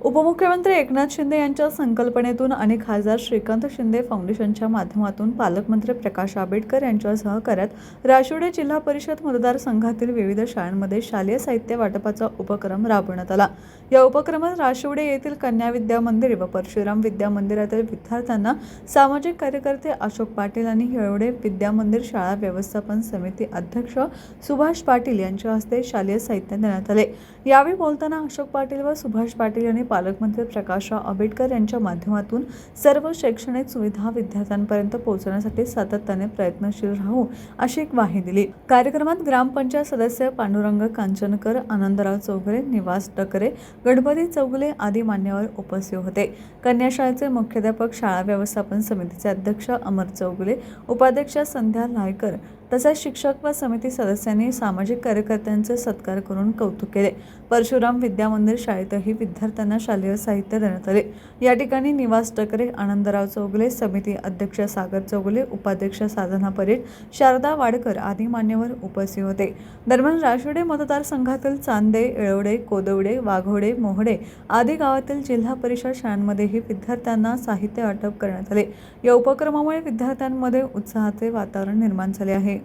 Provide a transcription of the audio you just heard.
उपमुख्यमंत्री एकनाथ शिंदे यांच्या संकल्पनेतून आणि खासदार श्रीकांत शिंदे फाउंडेशनच्या माध्यमातून पालकमंत्री प्रकाश आंबेडकर यांच्या सहकार्यात राशिवडे जिल्हा परिषद मतदारसंघातील विविध शाळांमध्ये शालेय साहित्य वाटपाचा उपक्रम राबवण्यात आला. या उपक्रमात राशिवडे येथील कन्या विद्या मंदिर व परशुराम विद्या मंदिरातील विद्यार्थ्यांना सामाजिक कार्यकर्ते अशोक पाटील आणि हिळवडे विद्या मंदिर शाळा व्यवस्थापन समिती अध्यक्ष सुभाष पाटील यांच्या हस्ते शालेय साहित्य देण्यात आले. यावेळी बोलताना अशोक पाटील व सुभाष पाटील यांनी पालकमंत्री प्रकाशराव आंबेडकर यांच्या माध्यमातून सर्व शैक्षणिक सुविधा विद्यार्थ्यांपर्यंत पोहोचवण्यासाठी सातत्याने प्रयत्नशील राहू अशी एक ग्वाही दिली. कार्यक्रमात ग्रामपंचायत सदस्य पांडुरंग कांचनकर आनंदराव चौगुले निवास डकरे गणपती चौगुले आदी मान्यवर उपस्थित होते. कन्याशाळेचे मुख्याध्यापक शाळा व्यवस्थापन समितीचे अध्यक्ष अमर चौगुले उपाध्यक्ष संध्या लायकर तसेच शिक्षक व समिती सदस्यांनी सामाजिक कार्यकर्त्यांचे सत्कार करून कौतुक केले. परशुराम विद्या मंदिर शाळेतही विद्यार्थ्यांना शालेय साहित्य देण्यात आले. या ठिकाणी निवास टकरे आनंदराव चौगले समिती अध्यक्ष सागर चौगले उपाध्यक्ष साधना परेड शारदा वाडकर आदी मान्यवर उपस्थित होते. दरम्यान राशिवडे मतदारसंघातील चांदे येळवडे कोदवडे वाघोडे मोहडे आदी गावातील जिल्हा परिषद शाळांमध्येही विद्यार्थ्यांना साहित्य वाटप करण्यात आले. या उपक्रमामुळे विद्यार्थ्यांमध्ये उत्साहाचे वातावरण निर्माण झाले आहे.